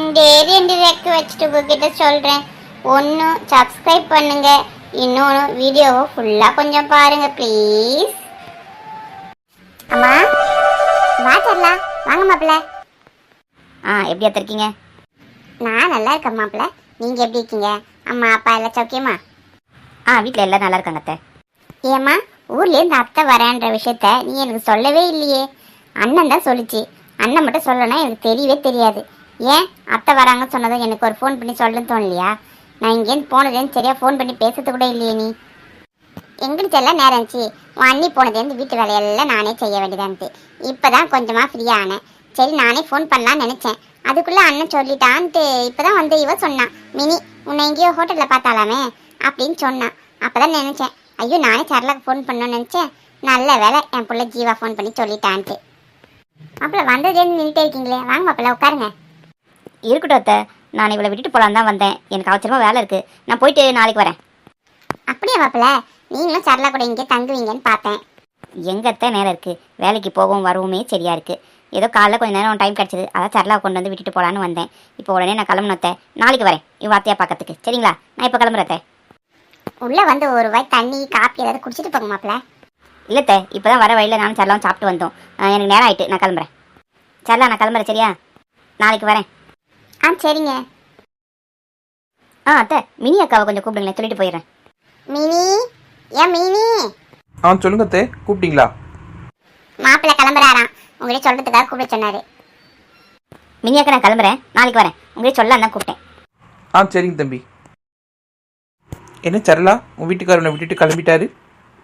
ரெக்கு வச்சுட்டு உங்ககிட்ட சொல்கிறேன் ஒன்று சப்ஸ்கிரைப் பண்ணுங்க. இன்னொன்று வீடியோவை ஃபுல்லாக கொஞ்சம் பாருங்க ப்ளீஸ் அம்மா வா தரலா வாங்க மாப்பிள்ள. ஆ எப்படி இருக்கீங்க நான் நல்லா இருக்கேன் மாப்பிள்ள. நீங்கள் எப்படி இருக்கீங்க? அம்மா அப்பா எல்லாம் சௌக்கியமா ஆ வீட்டில் எல்லாம் நல்லா இருக்காங்க அத்தை. ஏம்மா ஊர்லேருந்து அத்தை வரேன்ற விஷயத்த நீ எனக்கு சொல்லவே இல்லையே. அண்ணன் தான் சொல்லுச்சு. அண்ணன் மட்டும் சொல்லணும் எனக்கு தெரியவே தெரியாது. ஏன் அத்தை வராங்கன்னு சொன்னதும் எனக்கு ஒரு ஃபோன் பண்ணி சொல்லுன்னு தோணலையா? நான் இங்கேருந்து போனதுன்னு சரியாக ஃபோன் பண்ணி பேசுறது கூட இல்லையே நீ. எங்கிட்ட எல்லாம் நேரம் இருந்துச்சு. உன் அண்ணி போனதுலேருந்து வீட்டு வேலையெல்லாம் நானே செய்ய வேண்டியதான்ட்டு. இப்போ தான் கொஞ்சமாக ஃப்ரீயாக ஆனேன். சரி நானே ஃபோன் பண்ணலான்னு நினச்சேன். அதுக்குள்ளே அண்ணன் சொல்லிட்டான்ட்டு. இப்போ தான் வந்து இவ சொன்னான் மினி உன்னை எங்கேயோ ஹோட்டலில் பார்த்தாலாமே? அப்படின்னு சொன்னான். அப்போ தான் நினச்சேன் ஐயோ நானே சரளாக்கு ஃபோன் பண்ணணும்னு நினச்சேன். நல்ல வேலை என் பிள்ளை ஜீவா ஃபோன் பண்ணி சொல்லிட்டான்ட்டு. அப்புறம் வந்ததுலேருந்து நின்றுட்டே இருக்கீங்களே. வாங்க மாப்பிள்ள உட்காருங்க. இருக்கட்டும் அத்தை. நான் இவளை விட்டுட்டு போகலான்னு தான் வந்தேன். எனக்கு அவசரமாக வேலை இருக்குது நான் போயிட்டு நாளைக்கு வரேன். அப்படியே மாப்பிள்ள. நீங்களும் சரளா கூட இங்கே தங்குவீங்கன்னு பார்த்தேன். எங்க அத்தை? நேரம் இருக்குது வேலைக்கு போகவும் வரவுமே சரியா இருக்குது ஏதோ காலைல கொஞ்ச நேரம் டைம் கிடச்சிது. அதான் சரலா கொண்டு வந்து விட்டுட்டு போகலான்னு வந்தேன். இப்போ உடனே நான் கிளம்பணும் அத்தை. நாளைக்கு வரேன். இவ அத்தையா பார்க்கறதுக்கு. சரிங்களா? நான் இப்போ கிளம்புறேன் அத்தை. உள்ளே வந்து ஒரு வாய் தண்ணி காப்பி ஏதாவது குடிச்சிட்டு போங்க மாப்பிள்ள. இல்லை அத்தை. இப்போ தான் வர வழியில் நானும் சரலாம் சாப்பிட்டு வந்தோம். எனக்கு நேரம் ஆயிட்டு நான் கிளம்புறேன். சரலா நான் கிளம்புறேன். சரியா? நாளைக்கு வரேன். ஆ சரிங்க. ஆ அத்தை மினி அக்காவை கொஞ்சம் கூப்பிடுங்களேன் சொல்லிட்டு போயிடுறேன். மினி? ஏன் மினி? ஆ சொல்லுங்க அத்தே கூப்பிட்டீங்களா? மாப்பிள்ள கிளம்புறாராம். உங்கள்கிட்ட சொல்றதுக்காக கூப்பிட சொன்னாரு. மினி அக்கா நான் கிளம்புறேன். நாளைக்கு வரேன். உங்களுக்கு சொல்ல தான் கூப்பிட்டேன். ஆ சரிங்க தம்பி. என்ன சரளா உன் வீட்டுக்காரனை விட்டுட்டு கிளம்பிட்டாரு?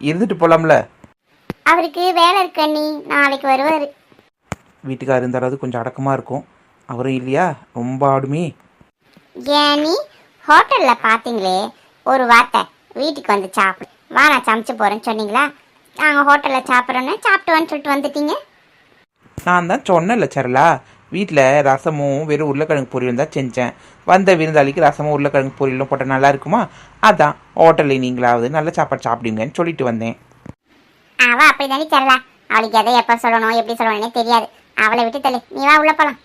இருந்துட்டு போலாம்ல? அவருக்கு வேலை இருக்கு அண்ணி. நாளைக்கு வருவார். வீட்டுக்காரர் இருந்தாலாவது கொஞ்சம் அடக்கமாக இருக்கும். அவரும் இல்லையா? ரொம்ப ஆடுமே. ஏன் ஹோட்டலில் பார்த்தீங்களே ஒரு வார்த்தை. வீட்டுக்கு வந்து சாப்பிடு. வா நான் சமைச்சு போகிறேன்னு சொன்னீங்களா? நாங்கள் ஹோட்டலில் சாப்பிட்றோன்னு சாப்பிட்டுவான்னு சொல்லிட்டு வந்துட்டீங்க. நான் தான் சொன்னேன்ல சரளா. வீட்டில் ரசமும் வெறும் உருளைக்கிழங்கு பொரியலும் தான் செஞ்சேன். வந்த விருந்தாளிக்கு ரசமும் உருளைக்கிழங்கு பொரியலும் போட்டால் நல்லா இருக்குமா? அதான் ஹோட்டலில் நீங்களாவது நல்ல சாப்பாடு சாப்பிடுங்கன்னு சொல்லிட்டு வந்தேன். அவள் அப்படி தானே தரலா அவளுக்கு எதை எப்போ சொல்லணும் எப்படி சொல்லணும்னே தெரியாது. அவளை விட்டு தள்ளு. நீ வா உள்ள போகலாம்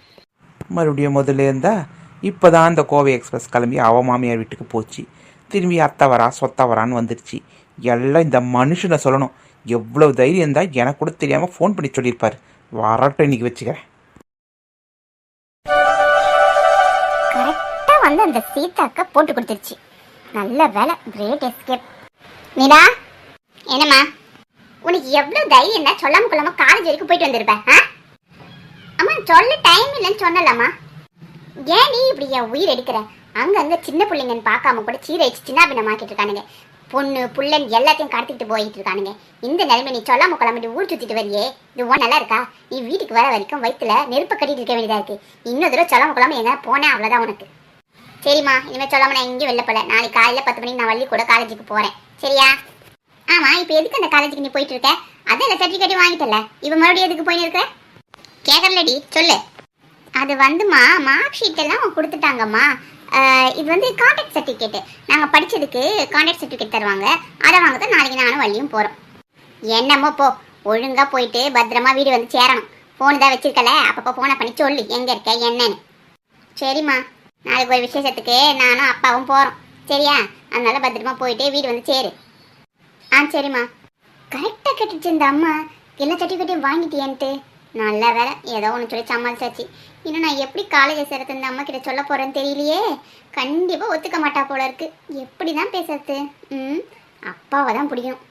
மறுபடியும் முதல்ல இருந்தால் இப்போ தான் இந்த கோவை எக்ஸ்பிரஸ் கிளம்பி அவ மாமியார் வீட்டுக்கு போச்சு. திரும்பி அத்தை வரா சொத்த வரான்னு வந்துருச்சு. எல்லாம் இந்த மனுஷனை சொல்லணும். எவ்வளோ தைரியம் இருந்தால் எனக்கு கூட தெரியாமல் ஃபோன் பண்ணி சொல்லியிருப்பார். வரட்டும் இன்னைக்கு வச்சுக்கிறேன். கரெக்டாக வந்து அந்த சீதாக்கா போட்டு கொடுத்துருச்சு. நல்ல வேலை கிரேட் எஸ்கேப் மீரா என்னம்மா? உனக்கு எவ்வளோ தைரியம் என்ன சொல்லாம கொள்ளாம காலேஜ் வரைக்கும் போயிட்டு வந்திருப்பேன் ஆ? சொல்ல டைம் இல்லைன்னு சொன்னலாமா ஏன் நீ இப்படி என் உயிர் எடுக்கிற? அங்கங்க சின்ன பிள்ளைங்கன்னு பார்க்காம கூட சீரழிச்சு வச்சு இருக்கானுங்க. பொண்ணு புள்ளன் எல்லாத்தையும் கடத்திட்டு போயிட்டு இருக்கானுங்க. இந்த நிலைமை நீ சொல்லாம கிளம்பிட்டு ஊர் சுத்திட்டு வரியே. இது உன் நல்லா இருக்கா? நீ வீட்டுக்கு வர வரைக்கும் வயித்துல நெருப்பு கட்டிட்டு இருக்க வேண்டியதா இருக்கு. இன்னொரு தடவை சொல்லாம கிளம்ப எங்க போனேன் அவ்வளவுதான் உனக்கு. சரிம்மா இனிமேல் சொல்லாம நான் எங்கேயும் வெளில போல. நாளைக்கு காலையில பத்து மணிக்கு நான் வள்ளி கூட காலேஜுக்கு போறேன். சரியா? ஆமா இப்போ எதுக்கு அந்த காலேஜுக்கு நீ போயிட்டு இருக்க? அதான் சர்டிஃபிகேட் வாங்கிட்டல. இப்போ மறுபடியும் எதுக்கு போயின்னு இருக்க கேட்கலடி சொல்லு. அது வந்துமா மார்க் ஷீட் எல்லாம் கொடுத்துட்டாங்கம்மா. இது வந்து கான்டாக்ட் சர்டிஃபிகேட்டு நாங்கள் படித்ததுக்கு கான்டாக்ட் சர்டிஃபிகேட் தருவாங்க. அதை வாங்க தான் நாளைக்கு நானும் வள்ளியும் போகிறோம் என்னமோ போ ஒழுங்கா போயிட்டு பத்திரமா வீடு வந்து சேரணும். ஃபோன் தான் வச்சிருக்கல அப்பப்போ ஃபோனை பண்ணி சொல்லு எங்கே இருக்க என்னன்னு. சரிம்மா. நாளைக்கு ஒரு விசேஷத்துக்கு நானும் அப்பாவும் போகிறோம் சரியா? அதனால பத்திரமா போயிட்டு வீடு வந்து சேரு. ஆ சரிம்மா. கரெக்டாக கேட்டுச்சு இந்த அம்மா. எல்லா சர்டிஃபிகேட்டையும் வாங்கிட்டியன்ட்டு. நல்ல வேலை ஏதோ ஒன்று சொல்லி சமாளிச்சாச்சு. இன்னும் நான் எப்படி காலேஜ் சேர்த்து இந்த அம்மா கிட்ட சொல்ல போகிறேன்னு தெரியலையே. கண்டிப்பாக ஒத்துக்க மாட்டா போல இருக்கு. எப்படி தான் பேசுறது? ம் அப்பாவை தான் பிடிக்கும்.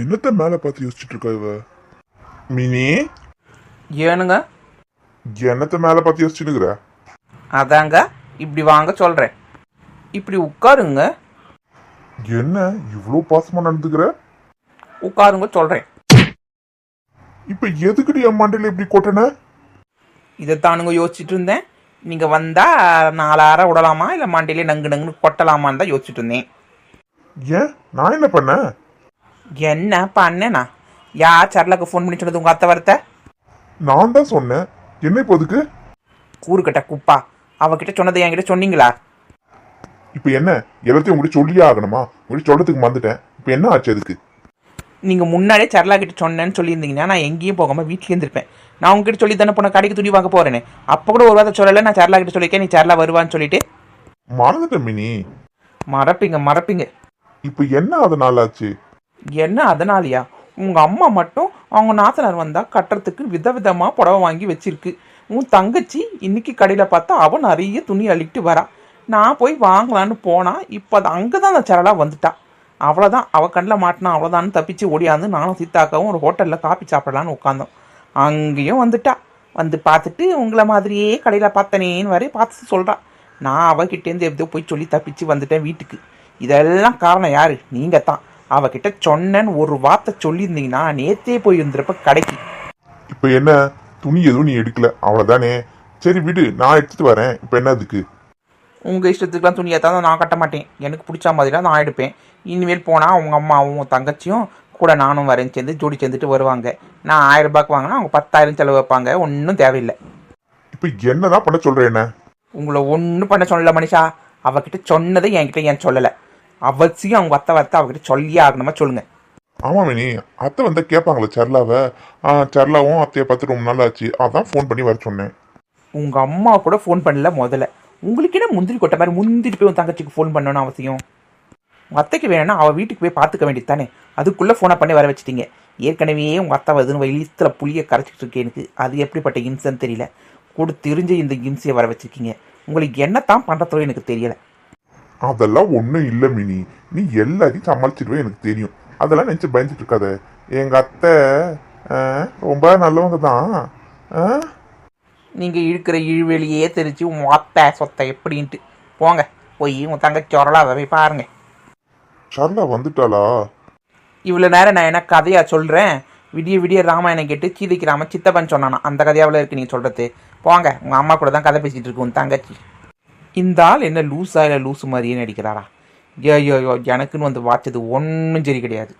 என்னத்த மேல பார்த்து யோசிச்சுட்டு இருக்கா இவ? மினி? ஏனுங்க? என்னத்த மேல பார்த்து யோசிச்சுட்டு இருக்கிற? அதாங்க இப்படி வாங்க சொல்கிறேன் இப்படி உட்காருங்க. என்ன இவ்வளோ பாசமா நடந்துக்கிற? உட்காருங்க சொல்கிறேன் இப்ப எதுக்குடி என் மண்டையில இப்படி கொட்டன? இதை தானுங்க யோசிச்சுட்டு இருந்தேன் நீங்கள் வந்தால் நாலாயிர விடலாமா இல்லை மண்டையிலே நங்கு நங்குன்னு கொட்டலாமான்னு தான் யோசிச்சுட்டு இருந்தேன் ஏன்? நான் என்ன பண்ணேன் என்ன பண்ணேனா? யா சரலாக்கு ஃபோன் பண்ணி சொன்னது உங்கள் அத்தை வரத்த? நான் தான் சொன்னேன். என்ன இப்போ அதுக்கு? கூறுக்கட்ட குப்பா. அவகிட்ட சொன்னதை என்கிட்ட சொன்னீங்களா? இப்ப என்ன? எல்லாத்தையும் உங்ககிட்ட சொல்லியே ஆகணுமா? உங்ககிட்ட சொல்றதுக்கு மறந்துட்டேன். இப்ப என்ன ஆச்சு அதுக்கு? நீங்கள் முன்னாடியே சரளா கிட்ட சொன்னேன்னு சொல்லியிருந்தீங்கன்னா நான் எங்கேயும் போகாமல் வீட்டில் இருந்திருப்பேன். நான் உங்ககிட்ட சொல்லி தானே போன கடைக்கு துணி வாங்க போகிறேனே அப்போ கூட ஒரு வார்த்தை சொல்லலை நான் சரளா கிட்ட சொல்லியிருக்கேன் நீ சரளா வருவான்னு சொல்லிட்டு. மறந்துட்டேன் மினி. மறப்பீங்க மறப்பீங்க. இப்ப என்ன அதனால ஆச்சு? என்ன அதனாலயா? உங்கள் அம்மா மட்டும் அவங்க நாத்தனார் வந்தால் கட்டுறதுக்கு விதவிதமாக புடவை வாங்கி வச்சிருக்கு. உன் தங்கச்சி இன்னைக்கு கடையில் பார்த்தா அவன் நிறைய துணி அள்ளிட்டு வரா. நான் போய் வாங்கலான்னு போனால் இப்போ அது அங்கே தான் அந்த சரளா வந்துட்டா. அவ்வளோதான் அவள் கண்ணில் மாட்டினா அவ்வளோதான்னு தப்பிச்சு ஓடியாந்து நானும் சீத்தாக்காவும் ஒரு ஹோட்டலில் காப்பி சாப்பிடலான்னு உட்காந்தோம். அங்கேயும் வந்துட்டா. வந்து பார்த்துட்டு உங்களை மாதிரியே கடையில் பார்த்தனேன்னு வரை பார்த்து சொல்கிறா நான் அவகிட்டேருந்து எப்படியோ போய் சொல்லி தப்பிச்சு வந்துட்டேன் வீட்டுக்கு. இதெல்லாம் காரணம் யார்? நீங்கள் தான் அவகிட்ட சொன்னேன்னு ஒரு வார்த்தை சொல்லியிருந்தீங்கன்னா நேத்தே போய் இருந்திருப்ப கடைக்கு. இப்போ என்ன? துணி எதுவும் நீ எடுக்கல. அவ்வளோதானே சரி விடு நான் எடுத்துகிட்டு வரேன். இப்போ என்ன அதுக்கு? உங்கள் இஷ்டத்துக்குலாம் துணியை தான் நான் கட்ட மாட்டேன். எனக்கு பிடிச்ச மாதிரிலாம் நான் எடுப்பேன். இனிமேல் போனால் அவங்க அம்மாவும் தங்கச்சியும் கூட நானும் வரேன் சேர்ந்து ஜோடி சேர்ந்துட்டு வருவாங்க. நான் ஆயிரம் ரூபாய்க்கு வாங்கினா அவங்க பத்தாயிரம் செலவு வைப்பாங்க. ஒன்றும் தேவையில்லை. இப்ப என்னதான் பண்ண சொல்ற என்ன? உங்களை ஒன்றும் பண்ண சொல்லல மனுஷா. அவகிட்ட சொன்னதை என்கிட்ட ஏன் சொல்லலை? அவசியம் அவங்க வத்த வத்த அவகிட்ட சொல்லியே ஆகணுமா சொல்லுங்க. ஆமா மினி. அத்தை வந்தா கேட்பாங்களே சரளாவை ஆ சரளாவும் அத்தையை பார்த்து ரொம்ப நாள் ஆச்சு. அதான் ஃபோன் பண்ணி வர சொன்னேன். உங்கள் அம்மா கூட ஃபோன் பண்ணல முதல்ல. உங்களுக்கு என்ன முந்திரி கொட்ட மாதிரி முந்திரி போய் உன் தங்கச்சிக்கு ஃபோன் பண்ணணும்னு அவசியம். உங்கள் அத்தைக்கு வேணும்னா அவள் வீட்டுக்கு போய் பார்த்துக்க வேண்டியது தானே? அதுக்குள்ளே ஃபோனை பண்ணி வர வச்சிட்டீங்க. ஏற்கனவே உங்கள் அத்தை வருதுன்னு வயிற்றுல புளியை கரைச்சிட்டு இருக்கு எனக்கு. அது எப்படிப்பட்ட இன்சன்னு தெரியல. கூட தெரிஞ்ச இந்த இன்சியை வர வச்சிருக்கீங்க. உங்களுக்கு என்னத்தான் பண்ணுறதோ எனக்கு தெரியலை. அதெல்லாம் ஒன்றும் இல்லை மினி. நீ எல்லாத்தையும் சமாளிச்சிடுவே எனக்கு தெரியும். அதெல்லாம் நினச்சி பயந்துட்டு இருக்காத. எங்கள் அத்தை ரொம்ப நல்லவங்க தான். ஆ? நீங்கள் இழுக்கிற இழுவெளியே தெரிஞ்சு உன் அத்தை சொத்தை எப்படின்ட்டு. போங்க போய் உன் தங்கச்சி உரலாத போய் பாருங்கள் சரளா வந்துட்டாளா? இவ்வளோ நேரம் நான் என்ன கதையா சொல்கிறேன் விடிய விடிய ராமாயணம் கேட்டு சீதைக்கு ராம சித்தப்பன் சொன்னானா? அந்த கதையாவில் இருக்கு நீங்கள் சொல்கிறது போங்க உங்கள் அம்மா கூட தான் கதை பேசிகிட்டு இருக்கு உன் தங்கச்சி. இந்த ஆள் என்ன லூஸா இல்லை லூஸு மாதிரியே நடிக்கிறாரா? ஐயோ ஐயோ எனக்குன்னு வந்து வாச்சது ஒன்றும் சரி கிடையாது.